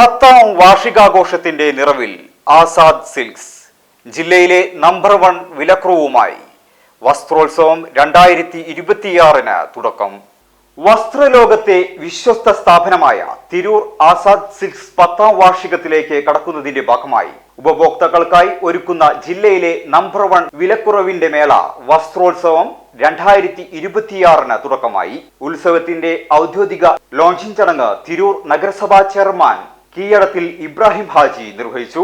പത്താം വാർഷികാഘോഷത്തിന്റെ നിറവിൽ ആസാദ് സിൽക്സ് ജില്ലയിലെ നമ്പർ വൺ വിലക്കുറവുമായി വസ്ത്രോത്സവം രണ്ടായിരത്തി ഇരുപത്തിയാറിന് തുടക്കം. വസ്ത്രലോകത്തെ വിശ്വസ്ത സ്ഥാപനമായ തിരൂർ ആസാദ് സിൽക്സ് പത്താം വാർഷികത്തിലേക്ക് കടക്കുന്നതിന്റെ ഭാഗമായി ഉപഭോക്താക്കൾക്കായി ഒരുക്കുന്ന ജില്ലയിലെ നമ്പർ വൺ വിലക്കുറവിന്റെ മേള വസ്ത്രോത്സവം രണ്ടായിരത്തി ഇരുപത്തിയാറിന് തുടക്കമായി. ഉത്സവത്തിന്റെ ഔദ്യോഗിക ലോഞ്ചിങ് ചടങ്ങ് തിരൂർ നഗരസഭാ ചെയർമാൻ കീഴടത്തിൽ ഇബ്രാഹിം ഹാജി നിർവഹിച്ചു.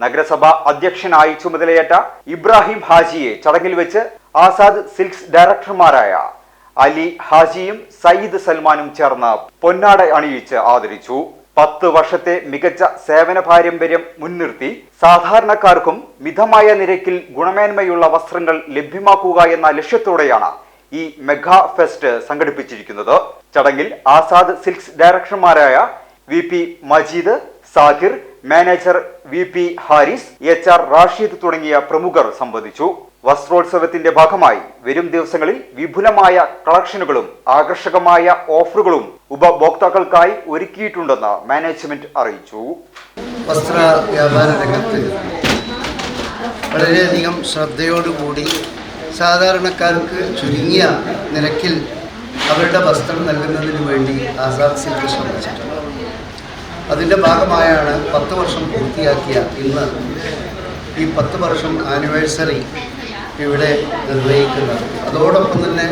നഗരസഭ അധ്യക്ഷനായി ചുമതലയേറ്റ ഇബ്രാഹിം ഹാജിയെ ചടങ്ങിൽ വെച്ച് ആസാദ് സിൽക്സ് ഡയറക്ടർമാരായ അലി ഹാജിയും സയ്യിദ് സൽമാനും ചേർന്ന് പൊന്നാട അണിയിച്ച് ആദരിച്ചു. പത്ത് വർഷത്തെ മികച്ച സേവന പാരമ്പര്യം മുൻനിർത്തി സാധാരണക്കാർക്കും മിതമായ നിരക്കിൽ ഗുണമേന്മയുള്ള വസ്ത്രങ്ങൾ ലഭ്യമാക്കുക എന്ന ലക്ഷ്യത്തോടെയാണ് ഈ മെഗാ ഫെസ്റ്റ് സംഘടിപ്പിച്ചിരിക്കുന്നത്. ചടങ്ങിൽ Azad silks ഡയറക്ടർമാരായ V P Majeed Sahir manager V P Haris H R Rashid തുടങ്ങിയ പ്രമുഖർ സംബന്ധിച്ചു വസ്ത്രോത്സവത്തിന്റെ ഭാഗമായി വരും ദിവസങ്ങളിൽ വിപുലമായ കളക്ഷനുകളും ആകർഷകമായ ഓഫറുകളും ഉപഭോക്താക്കൾക്കായി ഒരുക്കിയിട്ടുണ്ടെന്ന് മാനേജ്മെന്റ് അറിയിച്ചു. വസ്ത്ര വ്യാപാര രംഗത്ത് വളരെയധികം ശ്രദ്ധയോടുകൂടി സാധാരണക്കാർക്ക് ചുരുങ്ങിയ നിരക്കിൽ അവരുടെ വസ്ത്രം നൽകുന്നതിന് വേണ്ടി ആസാദ് സിൽക്ക് ശ്രമിച്ചിട്ടുണ്ട്. അതിന്റെ ഭാഗമായാണ് പത്ത് വർഷം പൂർത്തിയാക്കിയ ഇന്ന് ഈ പത്ത് വർഷം ആനിവേഴ്സറി ഇവിടെ നിർവഹിക്കുന്നത്. അതോടൊപ്പം തന്നെ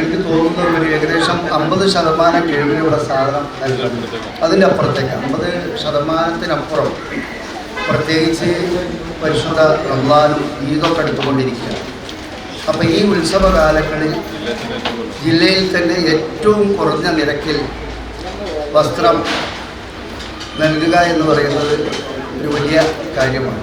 എനിക്ക് തോന്നുന്നത് ഒരു ഏകദേശം അമ്പത് ശതമാനം കിഴിവിലൂടെ സാധനം നൽകുന്നുണ്ട്. അതിന്റെ അപ്പുറത്തേക്ക് അമ്പത് ശതമാനത്തിനപ്പുറം പ്രത്യേകിച്ച് പരിശുദ്ധ റംസാനും ഈദൊക്കെ എടുത്തുകൊണ്ടിരിക്കുകയാണ്. അപ്പോൾ ഈ ഉത്സവകാലങ്ങളിൽ ജില്ലയിൽ തന്നെ ഏറ്റവും കുറഞ്ഞ നിരക്കിൽ വസ്ത്രം നൽകുക എന്ന് പറയുന്നത് ഒരു വലിയ കാര്യമാണ്.